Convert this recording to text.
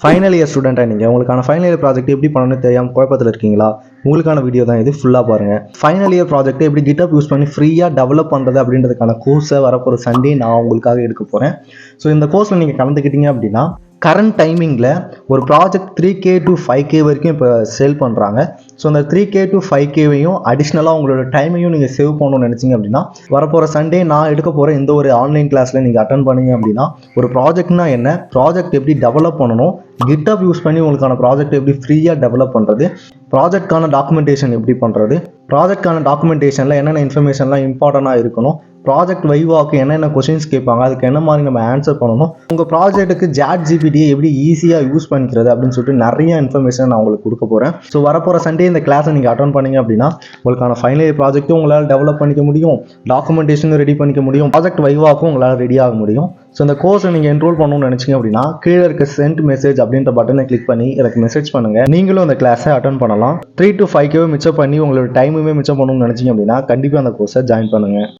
Final year ஸ்டூடெண்ட்டாக நீங்கள் உங்களுக்கான ஃபைனல் இயர் ப்ராஜெக்ட் எப்படி பண்ணணும்னு தெரியாமல் குழப்பத்தில் இருக்கீங்களா? உங்களுக்கான வீடியோ தான் இது. ஃபுல்லாக பாருங்கள் ஃபைனல் இயர் ப்ராஜெக்ட்டை எப்படி கிட்டப் யூஸ் பண்ணி ஃப்ரீயாக டெவலப் பண்ணுறது அப்படின்றதுக்கான கோர்ஸை வரப்போகிற சண்டே நான் உங்களுக்காக எடுக்க போகிறேன் ஸோ இந்த கோர்ஸில் நீங்கள் கலந்துக்கிட்டீங்க அப்படின்னா கரண்ட் டைமிங்கில் ஒரு project three K to five K வரைக்கும் இப்போ சேல் பண்ணுறாங்க ஸோ அந்த த்ரீ கே டு ஃபைவ் கேவையும் அடிஷ்னலாக உங்களோட டைமையும் நீங்கள் சேவ் பண்ணணும்னு நினச்சிங்க அப்படின்னா வரப்போகிற சண்டே நான் எடுக்க போகிற இந்த ஒரு ஆன்லைன் கிளாஸில் நீங்கள் அட்டன் பண்ணீங்க அப்படின்னா ஒரு ப்ராஜெக்ட்னா என்ன? ப்ராஜெக்ட் எப்படி டெவலப் பண்ணணும்? கிட்டப் யூஸ் பண்ணி உங்களுக்கான ப்ராஜெக்ட் எப்படி ஃப்ரீயாக டெவலப் பண்ணுறது ப்ராஜெக்ட்கான டாக்குமெண்டேஷன் எப்படி பண்ணுறது ப்ராஜெக்ட்கான டாக்குமெண்டேஷனில் என்னென்ன இன்ஃபர்மேஷன்லாம் இம்பார்ட்டண்ட்டாக இருக்கணும்? ப்ராஜெக்ட் வைவாக்கு என்னென்ன கொஷின்ஸ் கேட்பாங்க அதுக்கு என்ன மாதிரி நம்ம ஆன்சர் பண்ணணும் உங்கள் ப்ராஜெக்ட்டுக்கு ஜாட் ஜிபிடியை எப்படி ஈஸியாக யூஸ் பண்ணிக்கிறது அப்படின்னு சொல்லிட்டு நிறைய இன்ஃபர்மேஷன் நான் உங்களுக்கு கொடுக்க போகிறேன் ஸோ வரப்போகிற சண்டே இந்த கிளாஸை நீங்கள் அட்டன் பண்ணீங்க அப்படின்னா உங்களுக்கான ஃபைனல் இயர் ப்ராஜெக்ட்டும் உங்களால் டெவலப் பண்ணிக்க முடியும் டாக்குமெண்டேஷனும் ரெடி பண்ணிக்க முடியும் ப்ராஜெக்ட் வைவாக்கும் உங்களால் ரெடி ஆக முடியும். ஸோ இந்த கோர்ஸை நீங்கள் என்ரோல் பண்ணணும்னு நினச்சிங்க அப்படின்னா கீழே இருக்க சென்ட் மெசேஜ் அப்படின்ற பட்டனை கிளிக் பண்ணி எனக்கு மெசேஜ் பண்ணுங்கள் நீங்களும் அந்த கிளாஸை அட்டன் பண்ணலாம். த்ரீ டு ஃபைவ் கேவே மிச்சம் பண்ணி உங்களோட டைமுமே மிச்சம் பண்ணணும்னு நினச்சிங்க அப்படின்னா கண்டிப்பாக அந்த கோர்ஸை ஜாயின் பண்ணுங்கள்